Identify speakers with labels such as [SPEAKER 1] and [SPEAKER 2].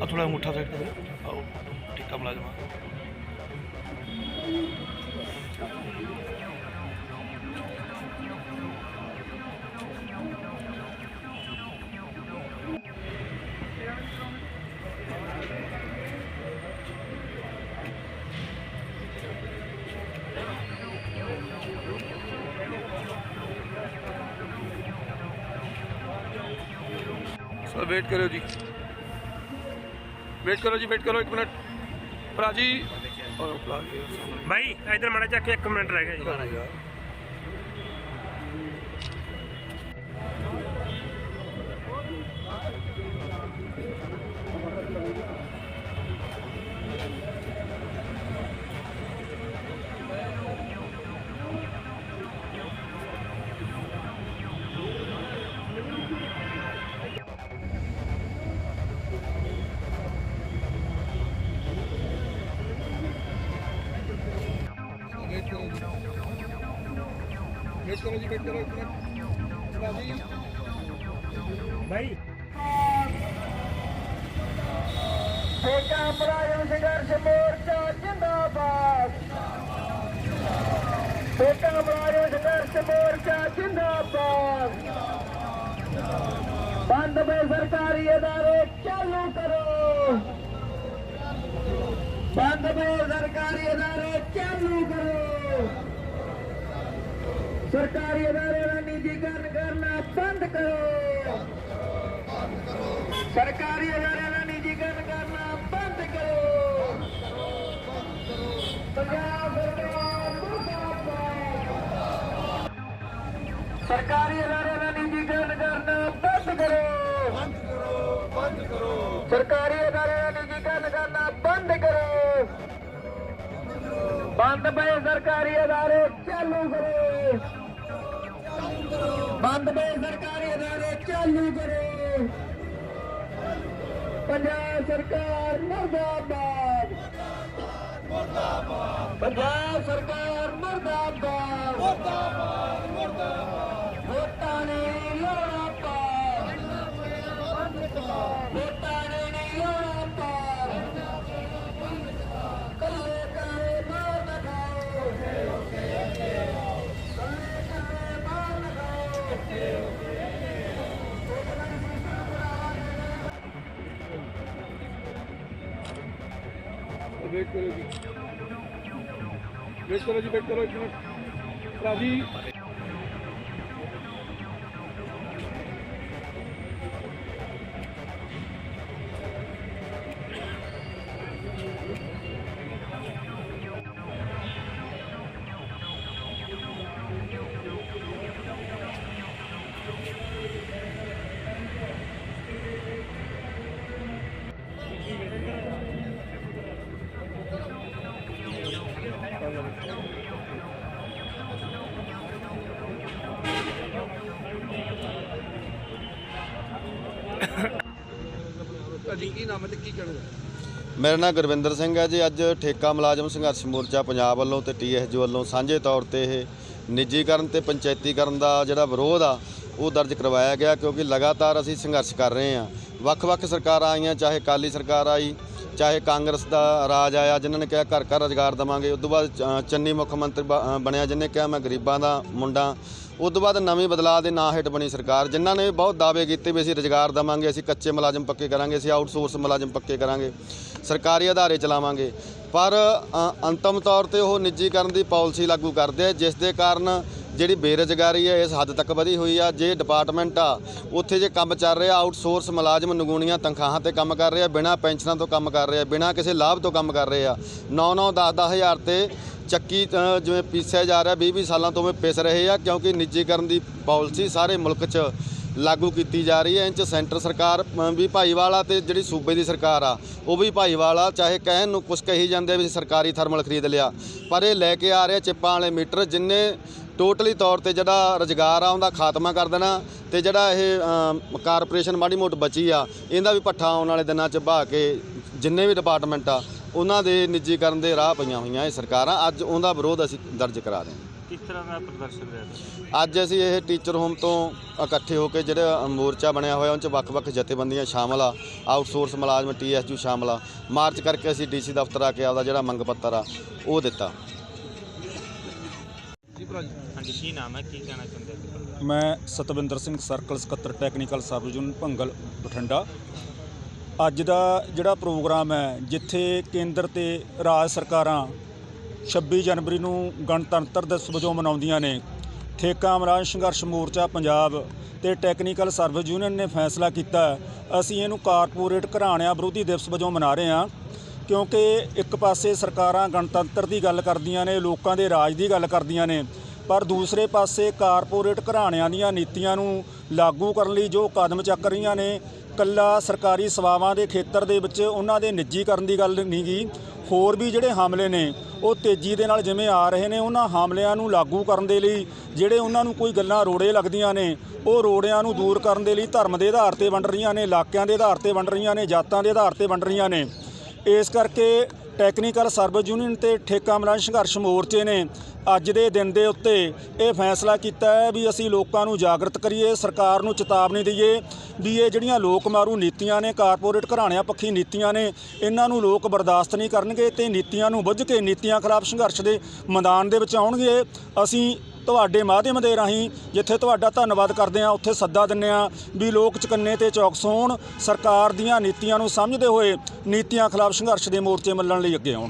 [SPEAKER 1] ਆ ਥੋੜਾ ਅੰਗੂਠਾ ਸਾਈਡ ਤੇ ਆਓ ਟਿੱਕਾ ਮੁਲਾਜ਼ਮਾ। ਸਰ ਵੇਟ ਕਰਿਓ ਜੀ। ਵੇਟ ਕਰੋ ਜੀ ਵੇਟ ਕਰੋ ਇੱਕ ਮਿੰਟ। ਭਰਾ ਜੀ।
[SPEAKER 2] ਬਾਈ ਇਧਰ ਮੜਾ ਚੱਕ ਕੇ 1 ਮਿੰਟ ਰਹਿ ਗਿਆ ਜੀ।
[SPEAKER 1] ਵੇਟ ਕਰੋ ਜੀ ਵੇਟ ਕਰੋ ਇੱਕ ਮਿੰਟ
[SPEAKER 2] ਬਾਈ।
[SPEAKER 3] ਠੇਕਾ ਮੁਲਾਜ਼ਮ ਸੰਘਰਸ਼ ਮੋਰਚਾ ਜਿੰਦਾਬਾਦ। ਠੇਕਾ ਮੁਲਾਜ਼ਮ ਸੰਘਰਸ਼ ਮੋਰਚਾ ਜਿੰਦਾਬਾਦ। ਬੰਦ ਬੇ ਸਰਕਾਰੀ ਅਦਾਰੇ ਚਾਲੂ ਕਰੋ। ਬੰਦ ਬੇ ਸਰਕਾਰੀ ਅਦਾਰੇ ਚਾਲੂ ਕਰੋ ਸਰਕਾਰੀ ਅਦਾਰੇ ਦਾ ਨਿੱਜੀਕਰਨ ਕਰਨਾ ਬੰਦ ਕਰੋ। ਸਰਕਾਰੀ ਅਦਾਰਿਆਂ ਦਾ ਨਿੱਜੀਕਰਨ ਕਰਨਾ ਬੰਦ ਕਰੋ। ਪੰਜਾਬ ਸਰਕਾਰ ਮੁਰਦਾਬਾਦ। ਸਰਕਾਰੀ ਅਦਾਰਿਆਂ ਦਾ ਨਿੱਜੀਕਰਨ ਕਰਨਾ ਬੰਦ ਕਰੋ। ਬੰਦ ਕਰੋ ਬੰਦ ਕਰੋ। ਸਰਕਾਰੀ ਅਦਾਰਿਆਂ ਦਾ ਨਿੱਜੀਕਰਨ ਕਰਨਾ ਬੰਦ ਕਰੋ। ਬੰਦ ਪਏ ਸਰਕਾਰੀ ਅਦਾਰੇ ਚਾਲੂ ਕਰੋ। ਬੰਦ ਪਏ ਸਰਕਾਰੀ ਅਦਾਰੇ ਚਾਲੂ ਕਰੋ। ਪੰਜਾਬ ਸਰਕਾਰ ਮਰਦਾਬਾਦ। ਮਰਦਾਬਾਦ। ਪੰਜਾਬ ਸਰਕਾਰ ਮਰਦਾਬਾਦ। ਮਰਦਾਬਾਦ ਮਰਦਾਬਾਦ। ਵੇਟ
[SPEAKER 1] ਕਰੋ ਜੀ ਵੇਟ ਕਰੋ ਜੀ ਵੇਟ ਕਰੋ ਇੱਕ ਮਿੰਟ ਭਰਾ ਕੀ ਨਾਮ ਹੈ ਤੇ ਕੀ ਕਹਿਣਾ
[SPEAKER 4] ਮੇਰਾ ਨਾਮ ਗੁਰਵਿੰਦਰ ਸਿੰਘ ਹੈ ਜੀ। ਅੱਜ ਠੇਕਾ ਮੁਲਾਜ਼ਮ ਸੰਘਰਸ਼ ਮੋਰਚਾ ਪੰਜਾਬ ਵੱਲੋਂ ਤੇ ਟੀਐਸਜੀ ਵੱਲੋਂ ਸਾਂਝੇ ਤੌਰ ਤੇ ਇਹ ਨਿੱਜੀਕਰਨ ਤੇ ਪੰਚਾਇਤੀਕਰਨ ਦਾ ਜਿਹੜਾ ਵਿਰੋਧ ਆ ਉਹ ਦਰਜ ਕਰਵਾਇਆ ਗਿਆ ਕਿਉਂਕਿ ਲਗਾਤਾਰ ਅਸੀਂ ਸੰਘਰਸ਼ ਕਰ ਰਹੇ ਹਾਂ। ਵੱਖ-ਵੱਖ ਸਰਕਾਰਾਂ ਆਈਆਂ ਚਾਹੇ ਅਕਾਲੀ ਸਰਕਾਰ ਆਈ ਚਾਹੇ ਕਾਂਗਰਸ ਦਾ ਰਾਜ ਆਇਆ ਜਿਨ੍ਹਾਂ ਨੇ ਕਿਹਾ ਘਰ ਘਰ ਰੁਜ਼ਗਾਰ ਦੇਵਾਂਗੇ। ਉਸ ਤੋਂ ਬਾਅਦ ਚੰਨੀ ਮੁੱਖ ਮੰਤਰੀ ਬ- ਅ, ਬਣਿਆ ਜਿਹਨੇ ਕਿਹਾ ਮੈਂ ਗਰੀਬਾਂ ਦਾ ਮੁੰਡਾ ਉਸ ਤੋਂ ਬਾਅਦ ਨਵੀਂ ਬਦਲਾਅ ਦੇ ਨਾਂ ਹੇਠ ਬਣੀ ਸਰਕਾਰ, ਜਿਨ੍ਹਾਂ ਨੇ ਬਹੁਤ ਦਾਅਵੇ ਕੀਤੇ ਵੀ ਅਸੀਂ ਰੁਜ਼ਗਾਰ ਦੇਵਾਂਗੇ, ਅਸੀਂ ਕੱਚੇ ਮੁਲਾਜ਼ਮ ਪੱਕੇ ਕਰਾਂਗੇ, ਅਸੀਂ ਆਊਟਸੋਰਸ ਮੁਲਾਜ਼ਮ ਪੱਕੇ ਕਰਾਂਗੇ, ਸਰਕਾਰੀ ਅਦਾਰੇ ਚਲਾਵਾਂਗੇ। ਪਰ ਅੰਤਮ ਤੌਰ ਤੇ ਉਹ ਨਿੱਜੀਕਰਨ ਦੀ ਪਾਲਿਸੀ ਲਾਗੂ ਕਰਦੇ ਆ, ਜਿਸ ਦੇ ਕਾਰਨ ਜਿਹੜੀ ਬੇਰੁਜ਼ਗਾਰੀ ਹੈ ਇਸ ਹੱਦ ਤੱਕ ਵਧੀ ਹੋਈ ਆ। ਜੇ ਡਿਪਾਰਟਮੈਂਟ ਆ, ਉੱਥੇ ਜੇ ਕੰਮ ਚੱਲ ਰਿਹਾ ਆਊਟਸੋਰਸ ਮੁਲਾਜ਼ਮ ਨਗੂਣੀਆਂ ਤਨਖਾਹਾਂ ਤੇ ਕੰਮ ਕਰ ਰਿਹਾ, ਬਿਨਾਂ ਪੈਨਸ਼ਨਾਂ ਤੋਂ ਕੰਮ ਕਰ ਰਿਹਾ, ਬਿਨਾਂ ਕਿਸੇ ਲਾਭ ਤੋਂ ਕੰਮ ਕਰ ਰਹੇ ਆ 9-9 10-10 ਹਜ਼ਾਰ ਤੇ ਚੱਕੀ ਜਿਵੇਂ ਪੀਸਿਆ ਜਾ ਰਿਹਾ 20-20 ਸਾਲਾਂ ਤੋਂ ਉਹ ਪਿਸ ਰਹੇ ਆ, ਕਿਉਂਕਿ ਨਿੱਜੀਕਰਨ ਦੀ ਪਾਲਿਸੀ ਸਾਰੇ ਮੁਲਕ 'ਚ ਲਾਗੂ ਕੀਤੀ ਜਾ ਰਹੀ ਹੈ। ਇਹ 'ਚ ਸੈਂਟਰ ਸਰਕਾਰ ਵੀ ਭਾਈਵਾਲਾ ਆ ਤੇ ਜਿਹੜੀ ਸੂਬੇ ਦੀ ਸਰਕਾਰ ਆ, ਉਹ ਵੀ ਭਾਈਵਾਲ ਆ ਚਾਹੇ ਕਹਿਣ ਨੂੰ ਕੁਝ ਕਹੀ ਜਾਂਦੇ ਵੀ ਸਰਕਾਰੀ ਥਰਮਲ ਖਰੀਦ ਲਿਆ, ਪਰ ਇਹ ਲੈ ਕੇ ਆ ਰਿਹਾ ਚਿੱਪਾਂ ਵਾਲੇ ਮੀਟਰ ਜਿੰਨੇ ਟੋਟਲੀ ਤੌਰ ਤੇ ਜਿਹੜਾ ਰੁਜ਼ਗਾਰ ਆ, ਉਹਦਾ ਖਾਤਮਾ ਕਰ ਦੇਣਾ ਤੇ ਜਿਹੜਾ ਇਹ ਕਾਰਪੋਰੇਸ਼ਨ ਮਾੜੀ ਮੋਟ ਬਚੀ ਆ, ਇਹਦਾ ਵੀ ਪੱਠਾ ਆਉਣ ਵਾਲੇ ਦਿਨਾਂ 'ਚ ਬਹਾ ਕੇ ਜਿੰਨੇ ਵੀ ਡਿਪਾਰਟਮੈਂਟ ਆ ਉਹਨਾਂ ਦੇ ਨਿੱਜੀਕਰਨ ਦੇ ਰਾਹ ਪਈਆਂ ਹੋਈਆਂ ਇਹ ਸਰਕਾਰਾਂ। ਅੱਜ ਉਹਦਾ ਵਿਰੋਧ ਅਸੀਂ ਦਰਜ ਕਰਾ ਰਹੇ ਹਾਂ।
[SPEAKER 2] ਕਿਸ ਤਰ੍ਹਾਂ ਦਾ ਪ੍ਰਦਰਸ਼ਨ ਰਿਹਾ
[SPEAKER 4] ਅੱਜ ਅਸੀਂ ਇਹ ਟੀਚਰ ਹੋਮ ਤੋਂ ਇਕੱਠੇ ਹੋ ਕੇ ਜਿਹੜਾ ਮੋਰਚਾ ਬਣਿਆ ਹੋਇਆ ਉਹ 'ਚ ਵੱਖ-ਵੱਖ ਜਥੇਬੰਦੀਆਂ ਸ਼ਾਮਲ ਆ। ਆਊਟਸੋਰਸ ਮੁਲਾਜ਼ਮ ਟੀਐਸਯੂ ਸ਼ਾਮਲ ਆ। ਮਾਰਚ ਕਰਕੇ ਅਸੀਂ ਡੀਸੀ ਦਫ਼ਤਰ ਆ ਕੇ ਆਪਦਾ ਜਿਹੜਾ ਮੰਗ ਪੱਤਰ ਆ ਉਹ ਦਿੱਤਾ।
[SPEAKER 2] ਹਾਂਜੀ ਕੀ ਨਾਮ ਹੈ? ਕੀ ਕਹਿਣਾ ਚਾਹੁੰਦੇ ਹੋ?
[SPEAKER 5] ਮੈਂ ਸਤਵਿੰਦਰ ਸਿੰਘ ਸਰਕਲ ਸਕੱਤਰ technical sub union Bhangal Bathinda. ਅੱਜ ਦਾ ਜਿਹੜਾ ਪ੍ਰੋਗਰਾਮ ਹੈ, ਜਿੱਥੇ ਕੇਂਦਰ ਤੇ ਰਾਜ ਸਰਕਾਰਾਂ 26 ਜਨਵਰੀ ਨੂੰ ਗਣਤੰਤਰ ਦਿਵਸ ਵਜੋਂ ਮਨਾਉਂਦੀਆਂ ਨੇ, ਠੇਕਾ ਅਮਰਾਜ ਸੰਘਰਸ਼ ਮੋਰਚਾ ਪੰਜਾਬ ਤੇ ਟੈਕਨੀਕਲ ਸਰਵਿਸ ਯੂਨੀਅਨ ਨੇ ਫੈਸਲਾ ਕੀਤਾ ਅਸੀਂ ਇਹਨੂੰ ਕਾਰਪੋਰੇਟ ਘਰਾਣਿਆਂ ਵਿਰੋਧੀ ਦਿਵਸ ਵਜੋਂ ਮਨਾ ਰਹੇ ਹਾਂ, ਕਿਉਂਕਿ ਇੱਕ ਪਾਸੇ ਸਰਕਾਰਾਂ ਗਣਤੰਤਰ ਦੀ ਗੱਲ ਕਰਦੀਆਂ ਨੇ, ਲੋਕਾਂ ਦੇ ਰਾਜ ਦੀ ਗੱਲ ਕਰਦੀਆਂ ਨੇ, ਪਰ ਦੂਸਰੇ ਪਾਸੇ ਕਾਰਪੋਰੇਟ ਘਰਾਣਿਆਂ ਦੀਆਂ ਨੀਤੀਆਂ ਨੂੰ ਲਾਗੂ ਕਰਨ ਲਈ ਜੋ ਕਦਮ ਚੱਕ ਰਹੀਆਂ ਨੇ ਕੱਲਾ ਸਰਕਾਰੀ ਸੇਵਾਵਾਂ ਦੇ ਖੇਤਰ ਦੇ ਵਿੱਚ ਉਹਨਾਂ ਦੇ ਨਿੱਜੀਕਰਨ ਦੀ ਗੱਲ ਨਹੀਂ ਗੀ। ਹੋਰ ਵੀ ਜਿਹੜੇ ਹਮਲੇ ਨੇ, ਉਹ ਤੇਜ਼ੀ ਦੇ ਨਾਲ ਜਿਵੇਂ ਆ ਰਹੇ ਨੇ, ਉਹਨਾਂ ਹਮਲਿਆਂ ਨੂੰ ਲਾਗੂ ਕਰਨ ਦੇ ਲਈ, ਜਿਹੜੇ ਉਹਨਾਂ ਨੂੰ ਕੋਈ ਗੱਲਾਂ ਰੋੜੇ ਲੱਗਦੀਆਂ ਨੇ, ਉਹ ਰੋੜਿਆਂ ਨੂੰ ਦੂਰ ਕਰਨ ਦੇ ਲਈ ਧਰਮ ਦੇ ਆਧਾਰ ਤੇ ਵੰਡ ਰਹੀਆਂ ਨੇ, ਇਲਾਕਿਆਂ ਦੇ ਆਧਾਰ ਤੇ ਵੰਡ ਰਹੀਆਂ ਨੇ, ਜਾਤਾਂ ਦੇ ਆਧਾਰ ਤੇ ਵੰਡ ਰਹੀਆਂ ਨੇ। ਇਸ ਕਰਕੇ ਟੈਕਨੀਕਲ ਸਰਵਿਸ ਯੂਨੀਅਨ ਤੇ ਠੇਕਾ ਮੁਲਾਜ਼ਮ ਸੰਘਰਸ਼ ਮੋਰਚੇ ਨੇ ਅੱਜ ਦੇ ਦਿਨ ਦੇ ਉੱਤੇ ਇਹ ਫੈਸਲਾ ਕੀਤਾ ਹੈ ਵੀ ਅਸੀਂ ਲੋਕਾਂ ਨੂੰ ਜਾਗਰਤ ਕਰੀਏ, ਸਰਕਾਰ ਨੂੰ ਚੇਤਾਵਨੀ ਦਈਏ ਵੀ ਇਹ ਜਿਹੜੀਆਂ ਲੋਕ ਮਾਰੂ ਨੀਤੀਆਂ ਨੇ, ਕਾਰਪੋਰੇਟ ਘਰਾਣਿਆਂ ਪੱਖੀ ਨੀਤੀਆਂ ਨੇ, ਇਹਨਾਂ ਨੂੰ ਲੋਕ ਬਰਦਾਸ਼ਤ ਨਹੀਂ ਕਰਨਗੇ ਤੇ ਨੀਤੀਆਂ ਨੂੰ ਬੁੱਝ ਕੇ ਨੀਤੀਆਂ ਖਿਲਾਫ ਸੰਘਰਸ਼ ਦੇ ਮੈਦਾਨ ਦੇ ਵਿੱਚ ਆਉਣਗੇ। ਅਸੀਂ ਤੁਹਾਡੇ ਮਾਧਿਅਮ ਦੇ ਰਾਹੀਂ ਜਿੱਥੇ ਤੁਹਾਡਾ ਧੰਨਵਾਦ ਕਰਦੇ ਆ ਉੱਥੇ ਸੱਦਾ ਦਿੰਨੇ ਆ ਵੀ ਲੋਕ ਚਕੰਨੇ ਤੇ ਚੌਕਸ ਹੋਣ, ਸਰਕਾਰ ਦੀਆਂ ਨੀਤੀਆਂ ਨੂੰ ਸਮਝਦੇ ਹੋਏ ਨੀਤੀਆਂ ਖਿਲਾਫ ਸੰਘਰਸ਼ ਦੇ ਮੋਰਚੇ ਮੱਲਣ ਲਈ ਅੱਗੇ ਆਉਣ।